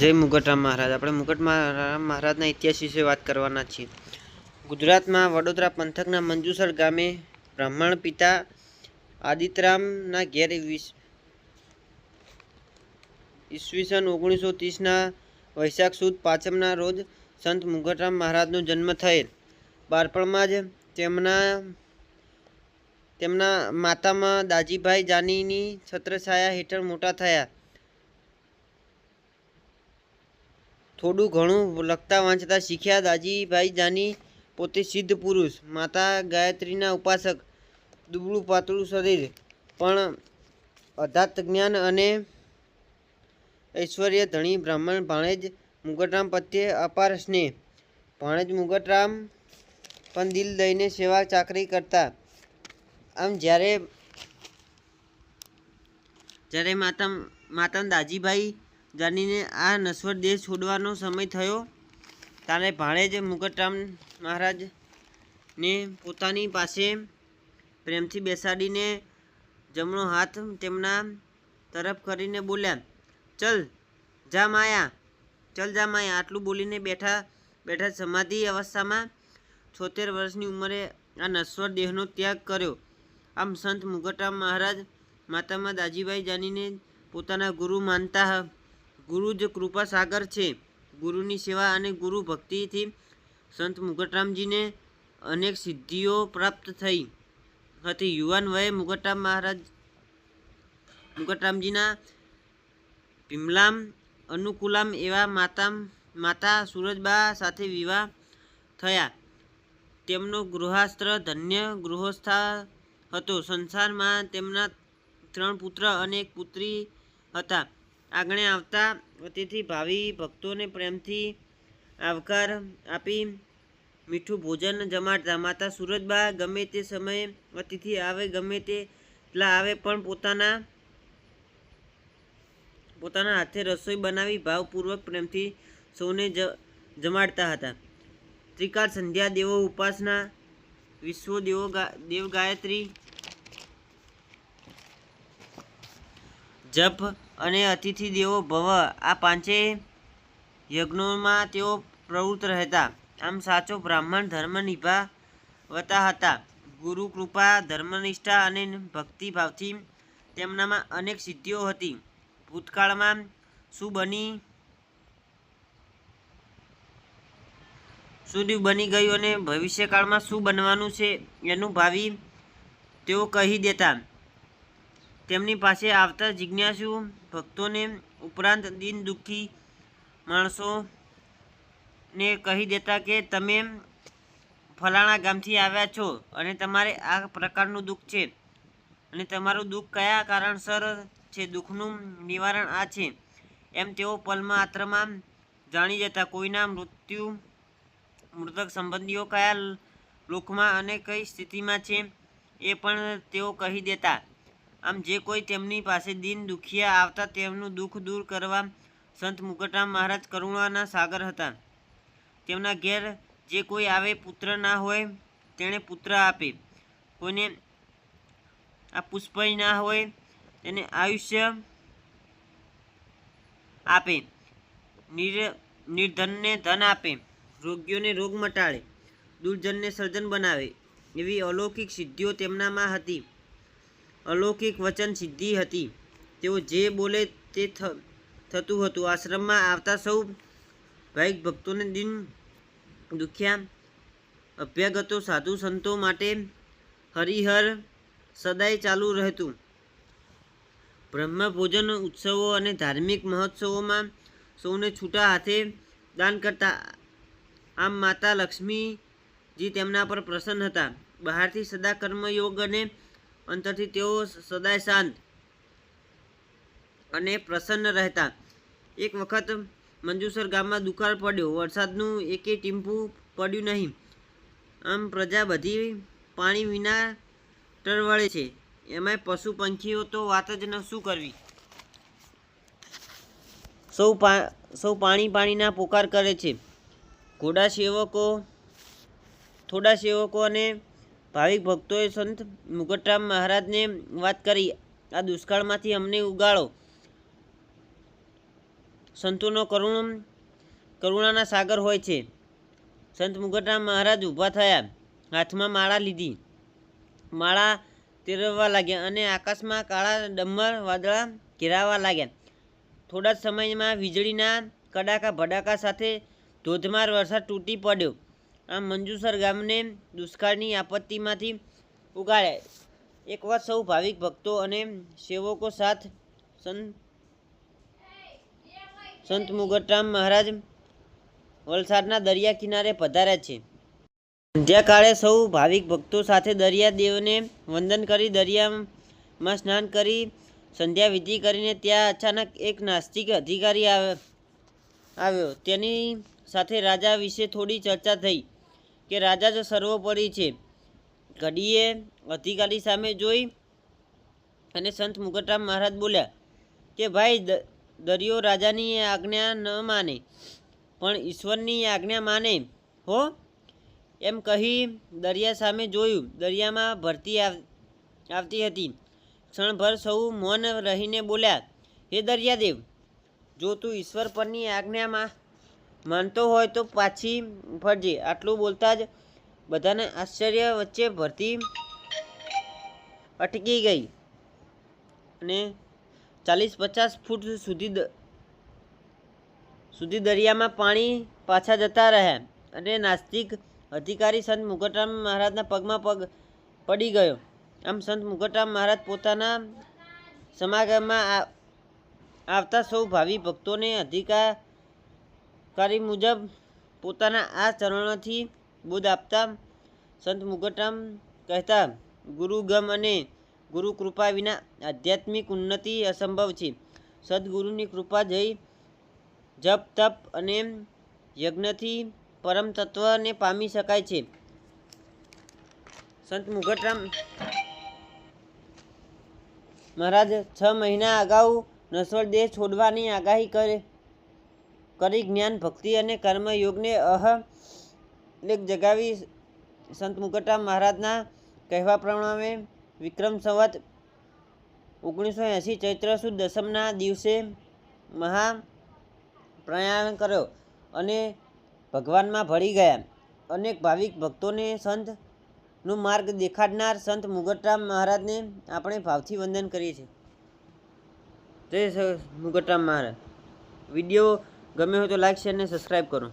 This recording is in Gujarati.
જય મુગટરામ મહારાજ. આપણે મુગટરામ મહારાજના ઇતિહાસ વિશે વાત કરવાના છીએ. ગુજરાતમાં વડોદરા પંથકના મંજુસર ગામે બ્રાહ્મણ પિતા આદિતરામના ઘેર ઈસવીસન ઓગણીસો ત્રીસના વૈશાખ સુદ પાંચમના રોજ સંત મુગટરામ મહારાજનો જન્મ થયેલ. બાળપણમાં જ તેમના તેમના માતામાં દાજીભાઈ જાનીની છત્રછાયા હેઠળ મોટા થયા. થોડું ઘણું લખતા વાંચતા શીખ્યા દાજીભાઈ જાની પોતે સિદ્ધ પુરુષ, માતા ગાયત્રીના ઉપાસક, દુબળું પાતળું શરીર. પણ અધાત જ્ઞાન અને ઐશ્વર્ય ધણી બ્રાહ્મણ ભાણેજ મુગટરામ પ્રત્યે અપાર સ્નેહ. ભાણેજ મુગટરામ પણ દિલ દઈને સેવા ચાકરી કરતા. આમ જ્યારે જ્યારે માતા માતા દાજીભાઈ જાનીને આ નશ્વર દેહ છોડવાનો સમય થયો. ત્યારે ભાણેજ મુકટરામ મહારાજને પોતાની પાસે પ્રેમથી બેસાડીને જમણો હાથ તેમના તરફ કરીને બોલ્યા, ચલ જા માયા, ચલ જા માયા. આટલું બોલીને બેઠા બેઠા સમાધિ અવસ્થામાં છોતેર વર્ષની ઉંમરે આ નશ્વર દેહનો ત્યાગ કર્યો. આમ સંત મુગટરામ મહારાજ, માતામાં દાજીભાઈ જાનીને પોતાના ગુરુ માનતા ગુરુ જ કૃપા છે. ગુરુની સેવા અને ગુરુ ભક્તિથી સંત મુગટરામજીને અનેક સિદ્ધિઓ પ્રાપ્ત થઈ. હતી. યુવાન વયે મુગટરામ મહારાજ મુગટરામજીના ભીમલામ, અનુકુલામ એવા માતા માતા સુરજબા સાથે વિવાહ થયા. તેમનો ગૃહાસ્ત્ર ધન્ય ગૃહસ્થા હતો. સંસારમાં તેમના ત્રણ પુત્ર અને એક પુત્રી હતા. આગળ આવતા તેથી ભાવિ ભક્તોને પ્રેમથી આવકાર આપી મીઠું ભોજન જમાડતા. માતા સુરજબા ગમે તે સમયે અતિથિ આવે, ગમે તેટલા આવે, પણ પોતાના પોતાના હાથે રસોઈ બનાવી ભાવપૂર્વક પ્રેમથી સૌને જ, જમાડતા હતા. ત્રિકાળ સંધ્યા દેવો ઉપાસના, વિશ્વ દેવો દેવ ગાયત્રી, જપ અને અતિથિ દેવો ભવ. આ પાંચે યજ્ઞોમાં તેઓ પ્રવૃત્ત રહેતા. આમ સાચો બ્રાહ્મણ ધર્મ નિભાવતા હતા. ગુરુ કૃપા, ધર્મનિષ્ઠા અને ભક્તિભાવથી તેમનામાં અનેક સિદ્ધિઓ હતી. ભૂતકાળમાં શું બની શું બની ગયું અને ભવિષ્યકાળમાં શું બનવાનું છે એનું ભાવિ તેઓ કહી દેતા. તેમની પાસે આવતા જિજ્ઞાસુ ભક્તોને ઉપરાંત દિન દુઃખી માણસોને કહી દેતા કે, તમે ફલાણા ગામથી આવ્યા છો અને તમારે આ પ્રકારનું દુઃખ છે. અને તમારું દુઃખ કયા કારણસર છે? દુઃખનું નિવારણ આ છે. એમ તેઓ પલમાત્રમાં જાણી જતા કોઈના મૃત્યુ, મૃતક સંબંધીઓ કયા લોકમાં અને કઈ સ્થિતિમાં છે એ પણ તેઓ કહી દેતા. આમ જે કોઈ તેમની પાસે દિન દુખિયા આવતા તેમનું દુઃખ દૂર કરવા સંત મુકટરામ મહારાજ કરુણાના સાગર હતા. તેમના ઘેર જે કોઈ આવે પુત્ર ના હોય, તેણે પુત્ર આપે. કોઈને આ પુષ્પય ના હોય, તેને આયુષ્ય આપે. નિર, નિર્ધનને ધન આપે. રોગીઓને રોગ મટાડે. દુર્જનને સર્જન બનાવે. એવી અલૌકિક સિદ્ધિઓ તેમનામાં હતી. અલૌકિક વચન સિદ્ધિ હતી. તેઓ જે બોલે તે થતું હતું. આશ્રમમાં આવતા સૌ ભાઈ ભક્તોને દિન દુખ્યા. અભ્યાગતો સાધુ સંતો માટે હરિહર સદાય ચાલુ રહેતું. બ્રહ્મ ભોજન ઉત્સવો અને ધાર્મિક મહોત્સવોમાં સૌને છૂટા હાથે દાન કરતા. આમ માતા લક્ષ્મીજી તેમના પર પ્રસન્ન હતા. બહારથી સદા કર્મયોગ અને અંતરથી તેઓ સદાય શાંત અને પ્રસન્ન રહેતા. એક વખત મંજુસર ગામમાં દુકાળ પડ્યો. વરસાદનું એકે ટીમ્પું પડ્યું નહીં. આમ પ્રજા બધી પાણી વિના ટળવળે છે. એમાંય પશુ પંખીઓ તો વાત જ ન શું કરવી? સૌ પા, સૌ પાણી પાણીના પોકાર કરે છે. ઘોડા સેવકો, થોડા સેવકો અને ભાવિક ભક્તોએ સંત મુકટરામ મહારાજને વાત કરી. આ દુષ્કાળમાંથી અમને ઉગાડો. સંતોનો કરુણ, કરુણાના સાગર હોય છે. સંત મુકટરામ મહારાજ ઊભા થયા. હાથમાં માળા લીધી. માળા તેરવવા લાગ્યા અને આકાશમાં કાળા ડમર વાદળા ઘેરાવા લાગ્યા. થોડા જ સમયમાં વીજળીના કડાકા ભડાકા સાથે ધોધમાર વરસાદ તૂટી પડ્યો. આમ મંજુસર ગામને દુષ્કાળની આપત્તિમાંથી ઉગાડ્યા એક વાત સૌ ભાવિક ભક્તો અને સેવકો સાથ સંત સંત મુગટરામ મહારાજ વલસાડના દરિયા કિનારે પધાર્યા છે. સંધ્યાકાળે સૌ ભાવિક ભક્તો સાથે દરિયા દેવને વંદન કરી દરિયામાં સ્નાન કરી સંધ્યા વિધિ કરીને ત્યાં અચાનક એક નાસ્તિક અધિકારી આવે, આવ્યો. તેની સાથે રાજા વિશે થોડી ચર્ચા થઈ. કે રાજા જ સર્વોપરી છે. ઘડીએ અધિકારી સામે જોઈ અને સંત મુકટરામ મહારાજ બોલ્યા કે ભાઈ દરિયો રાજાની આજ્ઞા ન માને, પણ ઈશ્વરની આજ્ઞા માને, હો? એમ કહી દરિયા સામે જોયું. દરિયામાં ભરતી આવ- આવતી હતી. ક્ષણભર સૌ મૌન રહીને બોલ્યા, હે દરિયાદેવ, જો તું ઈશ્વર પરની આજ્ઞામાં માનતો હોય તો પાછી ફરજે. આટલું બોલતા જ બધાને આશ્ચર્ય વચ્ચે ભરતી અટકી ગઈ. અને ચાલીસ પચાસ ફૂટ સુધી સુધી દરિયામાં પાણી પાછા જતા રહ્યા અને નાસ્તિક અધિકારી સંત મુગટરામ મહારાજના પગમાં પગ પડી ગયો. આમ સંત મુગટરામ મહારાજ પોતાના સમાગમમાં આવતા સૌ ભાવિ ભક્તોને અધિકારી મુજબ પોતાના આ ચરણોથી બોધ આપતા સંત મુગટરામ કહેતા ગુરુગમ અને ગુરુ કૃપા વિના આધ્યાત્મિક ઉન્નતિ અસંભવ છે. સદગુરુની કૃપા જઈ જપ, તપ અને યજ્ઞથી પરમ તત્વને પામી શકાય છે. સંત મુગટરામ મહારાજ છ મહિના અગાઉ નશ્વર દેહ છોડવાની આગાહી કરે કરી જ્ઞાન, ભક્તિ અને કર્મયોગને અહ લેખ જગાવી સંત મુગટરામ મહારાજના કહેવા પ્રમાણે વિક્રમ સંવત ઓગણીસો એંસી ચૈત્ર સુદ દસમના દિવસે મહા પ્રયાણ કર્યો અને ભગવાનમાં ભળી ગયા. અનેક ભાવિક ભક્તોને સંતનું માર્ગ દેખાડનાર સંત મુગટરામ મહારાજને આપણે ભાવથી વંદન કરીએ છીએ. જય મુગટરામ મહારાજ. વીડિયો ગમે હોય તો લાઈક શેર ને સબસ્ક્રાઈબ કરો.